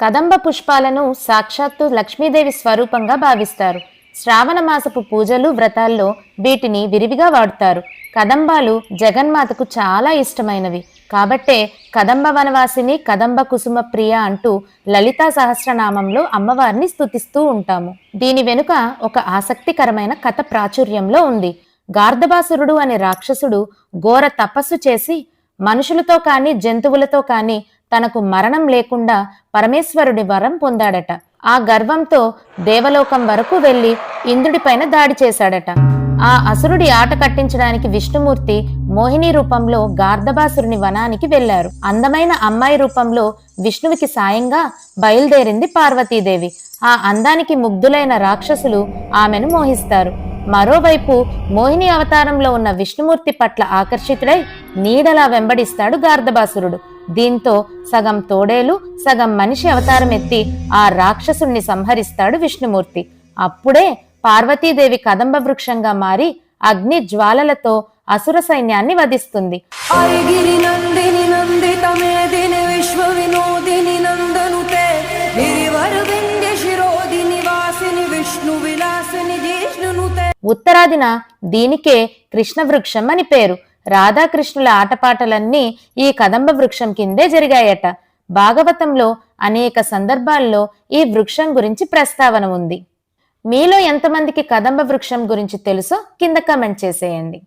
కదంబ పుష్పాలను సాక్షాత్తు లక్ష్మీదేవి స్వరూపంగా భావిస్తారు. శ్రావణ మాసపు పూజలు వ్రతాల్లో వీటిని విరివిగా వాడుతారు. కదంబాలు జగన్మాతకు చాలా ఇష్టమైనవి. కాబట్టే కదంబ వనవాసిని కదంబ కుసుమ ప్రియ అంటూ లలితా సహస్రనామంలో అమ్మవారిని స్తుతిస్తూ ఉంటాము. దీని వెనుక ఒక ఆసక్తికరమైన కథ ప్రాచుర్యంలో ఉంది. గార్ధబాసురుడు అనే రాక్షసుడు ఘోర తపస్సు చేసి మనుషులతో కానీ జంతువులతో కానీ తనకు మరణం లేకుండా పరమేశ్వరుడి వరం పొందాడట. ఆ గర్వంతో దేవలోకం వరకు వెళ్ళి ఇంద్రుడిపైన దాడి చేశాడట. ఆ అసురుడి ఆట కట్టించడానికి విష్ణుమూర్తి మోహిని రూపంలో గార్ధబాసురుని వనానికి వెళ్ళారు అందమైన అమ్మాయి రూపంలో విష్ణువుకి సాయంగా బయలుదేరింది పార్వతీదేవి. ఆ అందానికి ముగ్ధులైన రాక్షసులు ఆమెను మోహిస్తారు. మరోవైపు మోహిని అవతారంలో ఉన్న విష్ణుమూర్తి పట్ల ఆకర్షితుడై నీడలా వెంబడిస్తాడు గార్ధబాసురుడు దీంతో సగం తోడేలు సగం మనిషి అవతారం ఎత్తి ఆ రాక్షసుణ్ణి సంహరిస్తాడు విష్ణుమూర్తి. అప్పుడే పార్వతీదేవి కదంబ వృక్షంగా మారి అగ్ని జ్వాలలతో అసుర సైన్యాన్ని వధిస్తుంది. ఉత్తరాదిన దీనికే కృష్ణ వృక్షం అని పేరు. రాధాకృష్ణుల ఆటపాటలన్నీ ఈ కదంబ వృక్షం కిందే జరిగాయట. భాగవతంలో అనేక సందర్భాల్లో ఈ వృక్షం గురించి ప్రస్తావన ఉంది. మీలో ఎంతమందికి కదంబ వృక్షం గురించి తెలుసో కింద కమెంట్ చేసేయండి.